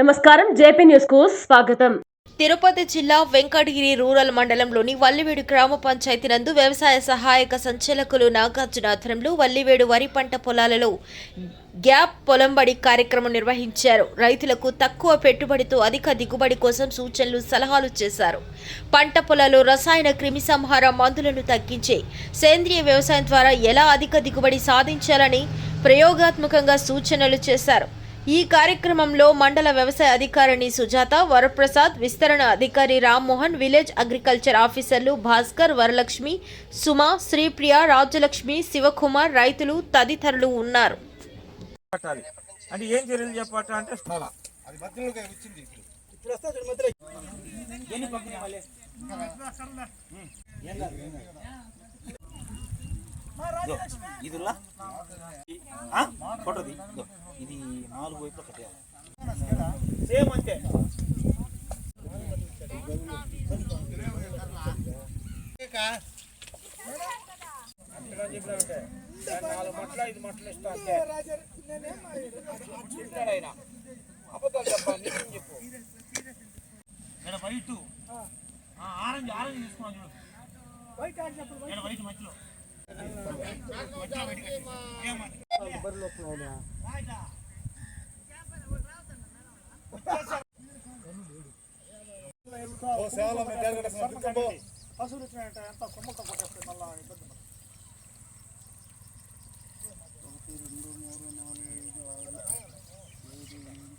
నమస్కారం జేపీ న్యూస్కు స్వాగతం. తిరుపతి జిల్లా వెంకటగిరి రూరల్ మండలంలోని వల్లివేడు గ్రామ పంచాయతీ నందు వ్యవసాయ సహాయక సంచాలకులు నాగార్జున ఆధ్వర్యంలో వల్లివేడు వరి పంట పొలాలలో గ్యాప్ పొలంబడి కార్యక్రమం నిర్వహించారు. రైతులకు తక్కువ పెట్టుబడితో అధిక దిగుబడి కోసం సూచనలు సలహాలు చేశారు. పంట పొలాలు రసాయన క్రిమిసంహార మందులను తగ్గించి సేంద్రియ వ్యవసాయం ద్వారా ఎలా అధిక దిగుబడి సాధించాలని ప్రయోగాత్మకంగా సూచనలు చేశారు. ఈ కార్యక్రమంలో మండల వ్యవసాయ అధికారిని సుజాత వరప్రసాద్ విస్తరణ అధికారి రామ్మోహన్ విలేజ్ అగ్రికల్చర్ ఆఫీసర్లు భాస్కర్ వరలక్ష్మి సుమ శ్రీప్రియ రాజలక్ష్మి శివకుమార్ రైతులు తదితరులు ఉన్నారు. అంటే ఏం చర్యలు చెప్పట అంటే ఇది ఫోటోది ఇది నాలుగు వైపులో కట్టేయాలి. సేమ్ అంతే. నాలుగు మట్ల ఐదు మట్టలు ఇస్తా అంతే ఆయన అబద్ధాలు చెప్పాలి చెప్పు ఇక్కడ వైట్ ఆరెంజ్ ఆరెంజ్ తీసుకున్నాం చూడు. ఇక్కడ వైట్ మధ్యలో. పశువులు ఇచ్చినాయంటే ఎంత కొమ్మతో ఇబ్బంది ఒకటి రెండు మూడు నాలుగు ఐదు ఆరు ఏడు ఎనిమిది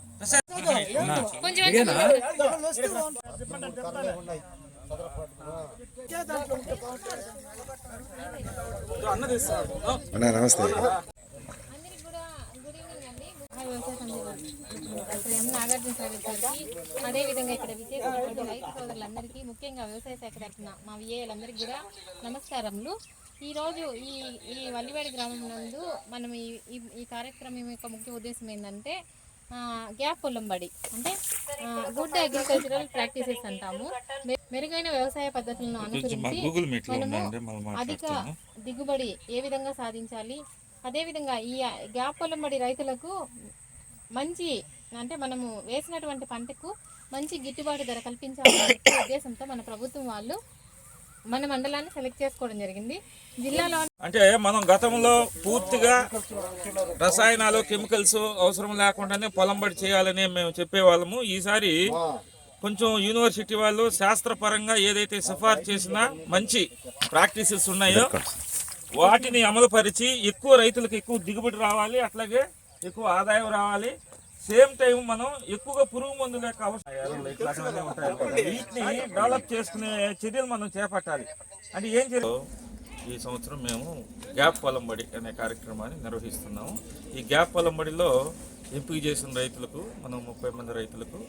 అన్నా నమస్తే. ఎం నాగార్జున సార్ గారికి అదేవిధంగా ఇక్కడ విజయవాడ రైతు సోదరులందరికీ ముఖ్యంగా వ్యవసాయ శాఖ తరఫున మా విఏలందరికీ కూడా నమస్కారములు ఈరోజు ఈ ఈ వల్లివాడి గ్రామం నందు మనం ఈ ఈ- కార్యక్రమం యొక్క ముఖ్య ఉద్దేశం ఏంటంటే గ్యాప్ పొలం బడి. అంటే గుడ్ అగ్రికల్చరల్ ప్రాక్టీసెస్ అంటాము. మెరుగైన వ్యవసాయ పద్ధతులను అనుసరించి మనము అధిక దిగుబడి ఏ విధంగా సాధించాలి? అదేవిధంగా ఈ గ్యాప్ పొలంబడి రైతులకు మంచి అంటే మనము వేసినటువంటి పంటకు మంచి గిట్టుబాటు ధర కల్పించాలనే ఉద్దేశంతో మన ప్రభుత్వం వాళ్ళు మన మండలాన్ని సెలెక్ట్ చేసుకోవడం జరిగింది. జిల్లాలో అంటే మనం గతంలో పూర్తిగా రసాయనాలు కెమికల్స్ అవసరం లేకుండానే పొలం బడి చేయాలని మేము చెప్పేవాళ్ళము. ఈసారి కొంచెం యూనివర్సిటీ వాళ్ళు శాస్త్రపరంగా ఏదైతే సిఫార్సు చేసినా మంచి ప్రాక్టీసెస్ ఉన్నాయో వాటిని అమలుపరిచి ఎక్కువ రైతులకు ఎక్కువ దిగుబడి రావాలి అట్లాగే ఎక్కువ ఆదాయం రావాలి. సేమ్ టైం మనం ఎక్కువగా పురుగు మందుల యొక్క. వీటిని డెవలప్ చేసుకునే చర్యలు మనం చేపట్టాలి. అంటే ఏం చర్య ఈ సంవత్సరం మేము గ్యాప్ పొలం బడి అనే కార్యక్రమాన్ని నిర్వహిస్తున్నాము. ఈ గ్యాప్ పొలం బడిలో ఎంపిక చేసిన రైతులకు మనం ముప్పై మంది రైతులకు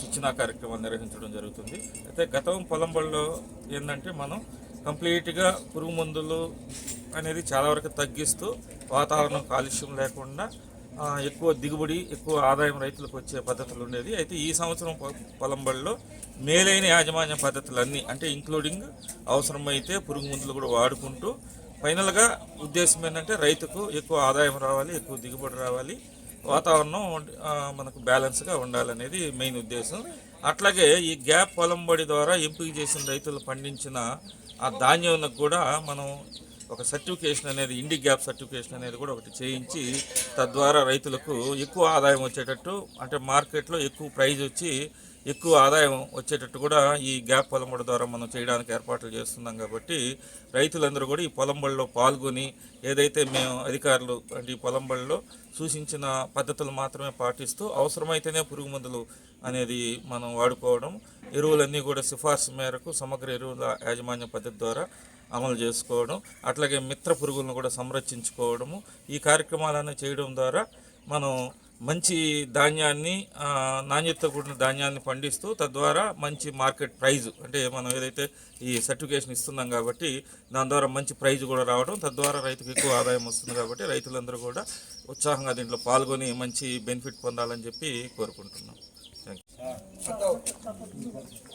శిక్షణా కార్యక్రమాలు నిర్వహించడం జరుగుతుంది. అయితే గతం పొలం బడిలో ఏంటంటే మనం కంప్లీట్గా పురుగు మందులు అనేది చాలా వరకు తగ్గిస్తూ వాతావరణం కాలుష్యం లేకుండా ఎక్కువ దిగుబడి ఎక్కువ ఆదాయం రైతులకు వచ్చే పద్ధతులు ఉండేది. అయితే ఈ సంవత్సరం పొ- పొలం బడిలో మేలైన యాజమాన్య పద్ధతులన్నీ అంటే ఇంక్లూడింగ్ అవసరమైతే పురుగు మందులు కూడా వాడుకుంటూ ఫైనల్గా ఉద్దేశం ఏంటంటే రైతుకు ఎక్కువ ఆదాయం రావాలి ఎక్కువ దిగుబడి రావాలి వాతావరణం మనకు బ్యాలెన్స్గా ఉండాలనేది మెయిన్ ఉద్దేశం. అట్లాగే ఈ గ్యాప్ పొలం బడి ద్వారా ఎంపిక చేసిన రైతులు పండించిన ఆ ధాన్యం కూడా మనం ఒక సర్టిఫికేషన్ అనేది ఇండి గ్యాప్ సర్టిఫికేషన్ అనేది కూడా ఒకటి చేయించి తద్వారా రైతులకు ఎక్కువ ఆదాయం వచ్చేటట్టు అంటే మార్కెట్లో ఎక్కువ ప్రైజ్ వచ్చి ఎక్కువ ఆదాయం వచ్చేటట్టు కూడా ఈ గ్యాప్ పొలంబడి ద్వారా మనం చేయడానికి ఏర్పాట్లు చేస్తున్నాం కాబట్టి రైతులందరూ కూడా ఈ పొలంబడిలో పాల్గొని ఏదైతే మేము అధికారులు అంటే ఈ పొలంబడిలో సూచించిన పద్ధతులు మాత్రమే పాటిస్తూ అవసరమైతేనే పురుగు మందులు అనేది మనం వాడుకోవడం ఎరువులన్నీ కూడా సిఫార్సు మేరకు సమగ్ర ఎరువుల యాజమాన్య పద్ధతి ద్వారా అమలు చేసుకోవడం అట్లాగే మిత్ర పురుగులను కూడా సంరక్షించుకోవడము ఈ కార్యక్రమాలన్నీ చేయడం ద్వారా మనం మంచి ధాన్యాన్ని నాణ్యతతో కూడిన ధాన్యాన్ని పండిస్తూ తద్వారా మంచి మార్కెట్ ప్రైజ్ అంటే మనం ఏదైతే ఈ సర్టిఫికేషన్ ఇస్తున్నాం కాబట్టి దాని ద్వారా మంచి ప్రైజ్ కూడా రావడం తద్వారా రైతుకు ఎక్కువ ఆదాయం వస్తుంది కాబట్టి రైతులందరూ కూడా ఉత్సాహంగా దీంట్లో పాల్గొని మంచి బెనిఫిట్ పొందాలని చెప్పి కోరుకుంటున్నాం. Thank you